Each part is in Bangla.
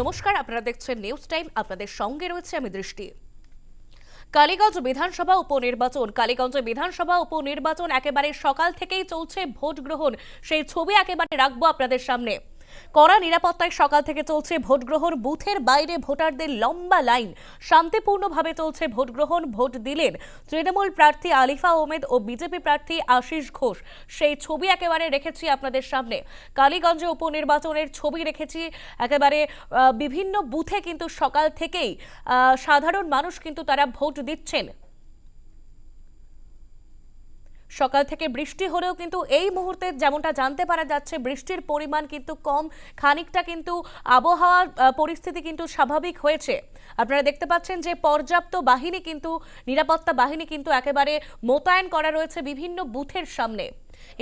নমস্কার, আপনারা দেখছেন নিউজ টাইম আপনাদের সঙ্গে রয়েছে আমি দৃষ্টি। কালীগঞ্জ বিধানসভা উপনির্বাচন, কালীগঞ্জ বিধানসভা উপনির্বাচন একেবারে সকাল থেকেই চলছে ভোট গ্রহণ সেই ছবি একেবারে রাখব আপনাদের সামনে। কড়া নিরাপত্তায় সকাল থেকে চলছে ভোট গ্রহণ বুথের বাইরে ভোটারদের লম্বা লাইন। শান্তিপূর্ণভাবে চলছে ভোট গ্রহণ ভোট দিলেন তৃণমূল প্রার্থী আলিফা ওমেদ ও বিজেপি প্রার্থী আশিস ঘোষ। সেই ছবি একেবারে রেখেছি আপনাদের সামনে। কালীগঞ্জে উপনির্বাচনের ছবি রেখেছি। একেবারে বিভিন্ন বুথে কিন্তু সকাল থেকেই সাধারণ মানুষ কিন্তু তারা ভোট দিচ্ছেন। সকাল থেকে বৃষ্টি হলেও কিন্তু এই মুহূর্তে যেমনটা জানতে পারা যাচ্ছে, বৃষ্টির পরিমাণ কিন্তু কম, খানিকটা কিন্তু আবহাওয়ার পরিস্থিতি কিন্তু স্বাভাবিক হয়েছে। আপনারা দেখতে পাচ্ছেন যে পর্যাপ্ত বাহিনী কিন্তু, নিরাপত্তা বাহিনী কিন্তু একেবারে মোতায়েন করা রয়েছে বিভিন্ন বুথের সামনে।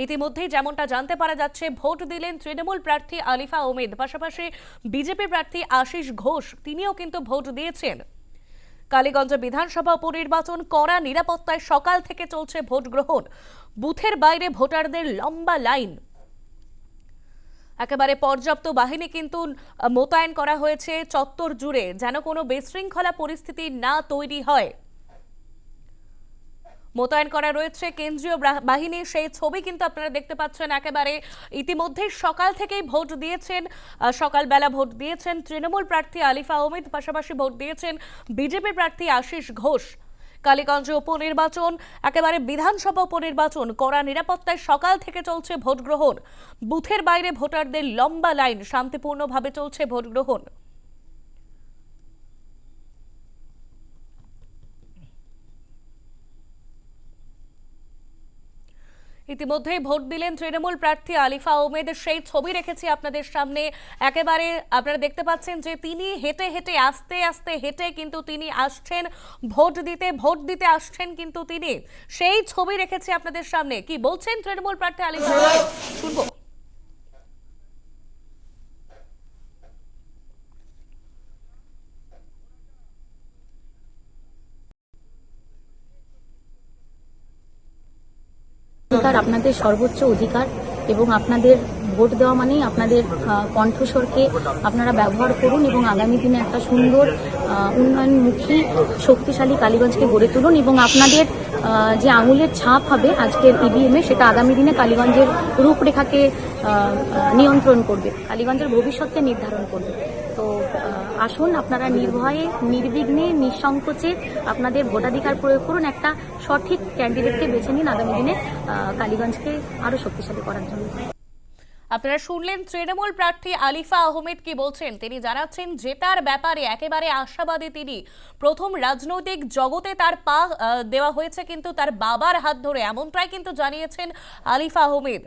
ইতিমধ্যেই যেমনটা জানতে পারা যাচ্ছে, ভোট দিলেন তৃণমূল প্রার্থী আলিফা ওমেদ, পাশাপাশি বিজেপি প্রার্থী আশিস ঘোষ, তিনিও কিন্তু ভোট দিয়েছেন। কালীগঞ্জ বিধানসভা উপনির্বাচন করা নিরাপত্তায় সকাল থেকে চলছে ভোট গ্রহণ। বুথের বাইরে ভোটারদের লম্বা লাইন। একেবারে পর্যাপ্ত বাহিনী কিন্তু মোতায়েন করা হয়েছে চত্বর জুড়ে। যেন কোনো বিশৃঙ্খলা পরিস্থিতি না তৈরি হয়। মোতায়েন করা রয়েছে। কেন্দ্রীয় বাহিনী সেই ছবি কিন্তু আপনারা দেখতে পাচ্ছেন। একেবারে ইতিমধ্যেই সকাল থেকেই ভোট দিয়েছেন সকালবেলা ভোট দিয়েছেন তৃণমূল প্রার্থী আলিফা ওমিদ পাশাপাশি ভোট দিয়েছেন বিজেপি প্রার্থী আশিস ঘোষ। কালীগঞ্জে উপনির্বাচন, একেবারে বিধানসভা উপনির্বাচন, কড়া নিরাপত্তায় সকাল থেকে চলছে ভোট গ্রহণ। বুথের বাইরে ভোটারদের লম্বা লাইন, শান্তিপূর্ণভাবে চলছে ভোট গ্রহণ। ইতিমধ্যেই ভোট দিলেন তৃণমূল প্রার্থী আলিফা ওমেদ। সেই ছবি রেখেছি আপনাদের সামনে। একেবারে আপনারা দেখতে পাচ্ছেন যে তিনি হেঁটে হেঁটে, আস্তে আস্তে হেঁটে কিন্তু তিনি আসছেন। ভোট দিতে ভোট দিতে আসছেন কিন্তু তিনি। সেই ছবি রেখেছি আপনাদের সামনে। কি বলছেন তৃণমূল প্রার্থী আলিফা শুনব। অধিকার আপনাদের সর্বোচ্চ অধিকার এবং আপনাদের ভোট দেওয়া মানেই আপনাদের কণ্ঠস্বরকে আপনারা ব্যবহার করুন এবং আগামী দিনে একটা সুন্দর উন্নয়নমুখী, শক্তিশালী কালীগঞ্জকে গড়ে তুলুন এবং আপনাদের যে আঙুলের ছাপ হবে আজকের ইভিএমে সেটা আগামী দিনে কালীগঞ্জের রূপরেখাকে নিয়ন্ত্রণ করবে, কালীগঞ্জের ভবিষ্যৎকে নির্ধারণ করবে। তো আসুন, আপনারা নির্ভয়ে, নির্বিঘ্নে, নিঃসংকোচে আপনাদের ভোটাধিকার প্রয়োগ করুন। একটা সঠিক ক্যান্ডিডেটকে বেছে নিন আগামী দিনে কালীগঞ্জকে আরও শক্তিশালী করার জন্য। আপনারা শুনলেন তৃণমূল প্রার্থী আলিফা আহমেদ কি বলছেন? তিনি জানাচ্ছেন, জেতার ব্যাপারে একেবারে আশাবাদী তিনি। প্রথম রাজনৈতিক জগতে তার পা দেওয়া হয়েছে, কিন্তু তার বাবার হাত ধরে, এমনটাই কিন্তু জানিয়েছেন আলিফা আহমেদ।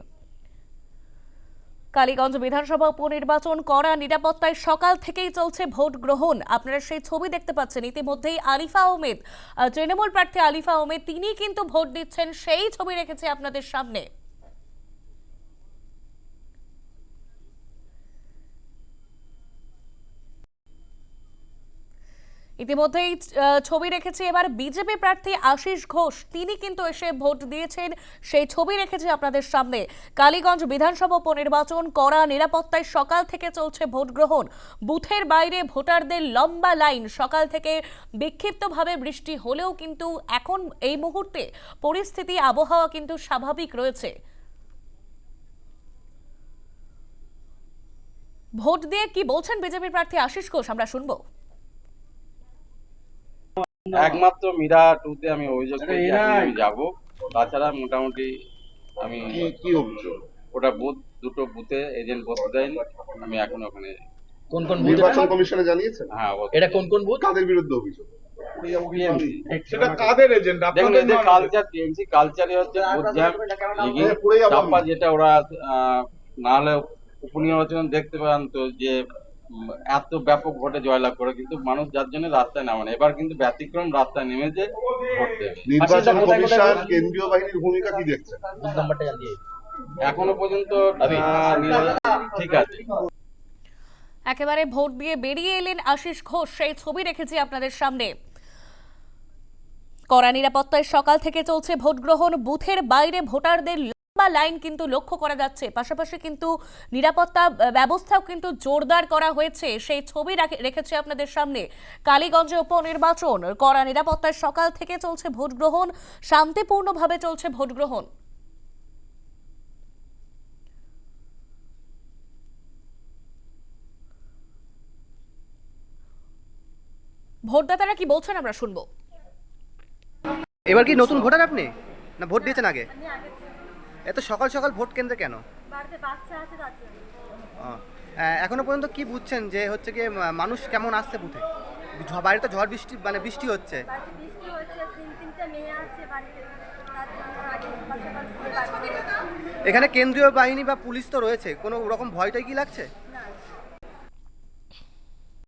কালীগঞ্জ বিধানসভা উপনির্বাচন করা নিরাপত্তায় সকাল থেকেই চলছে ভোট গ্রহণ। আপনারা সেই ছবি দেখতে পাচ্ছেন। ইতিমধ্যেই আলিফা আহমেদ আহ, তৃণমূল প্রার্থী আলিফা আহমেদ তিনি কিন্তু ভোট দিচ্ছেন। সেই ছবি রেখেছে আপনাদের সামনে। ইতিমধ্যেই ছবি রেখেছি এবার বিজেপি প্রার্থী আশিস ঘোষ। তিনি কিন্তু এসে ভোট দিয়েছেন। সেই ছবি রেখেছি আপনাদের সামনে। কালীগঞ্জ বিধানসভা উপনির্বাচন করা নিরাপত্তায় সকাল থেকে চলছে ভোট গ্রহণ। বুথের বাইরে ভোটারদের লম্বা লাইন। সকাল থেকে বিক্ষিপ্তভাবে বৃষ্টি হলেও কিন্তু এখন এই মুহূর্তে পরিস্থিতি, আবহাওয়া কিন্তু স্বাভাবিক রয়েছে। ভোট দিয়ে কি বলছেন বিজেপি প্রার্থী আশিস ঘোষ? আমরা শুনব। একমাত্র মীরা টুতে আমি অভিযোগ যাব। তাছাড়া মোটামুটি আমি কি কি অভিযোগ? ওটা বুথ দুটো বুথে এজেন্ট বসতে দেয়নি আমি এখন ওখানে কোন কোন বুথ নির্বাচন কমিশনে জানিয়েছেন হ্যাঁ এটা কোন কোন বুথ কাদের বিরুদ্ধে অভিযোগ? সেটা কাদের এজেন্ট আপনাদের কালচার টিএমসি হচ্ছে হ্যাঁ। চাপ্পা যেটা ওরা আহ, না হলে উপনির্বাচন দেখতে পান তো যে এত ব্যাপক ভোটে জয়লাভ করে কিন্তু মানুষ যার জন্য রাস্তায় নামে এবার কিন্তু ব্যতিক্রম রাস্তায় নেমেছে নির্বাচন কমিশন কেন্দ্রীয় বাহিনীর ভূমিকা কি জানিয়ে এখনও পর্যন্ত ঠিক আছে। একেবারে ভোট দিয়ে বেরিয়ে এলেন আশিস ঘোষ। সেই ছবি রেখেছি আপনাদের সামনে। কড়া নিরাপত্তায় সকাল থেকে চলছে ভোট গ্রহণ বুথের বাইরে ভোটারদের বা লাইন কিন্তু লক্ষ্য করা যাচ্ছে। পাশাপাশি কিন্তু নিরাপত্তা ব্যবস্থাও কিন্তু জোরদার করা হয়েছে। সেই ছবি রেখেছে আপনাদের সামনে কালীগঞ্জে উপনির্বাচন। করা নিরাপত্তার সকাল থেকে চলছে ভোট গ্রহণ শান্তিপূর্ণভাবে চলছে ভোট গ্রহণ ভোটদাতারা কি বলছেন আমরা শুনব। এবার কি নতুন ভোটার আপনি? না ভোট দিয়েছেন আগে এত সকাল সকাল ভোট কেন্দ্রে কেন? এখনও পর্যন্ত কি বুঝছেন যে হচ্ছে কি মানুষ কেমন আসছে বুথে? ঝ- বাইরে তো ঝড় বৃষ্টি মানে বৃষ্টি হচ্ছে। বাড়িতে বাড়িতে। এখানে কেন্দ্রীয় বাহিনী বা পুলিশ তো রয়েছে কোনো রকম ভয়টাই কি লাগছে?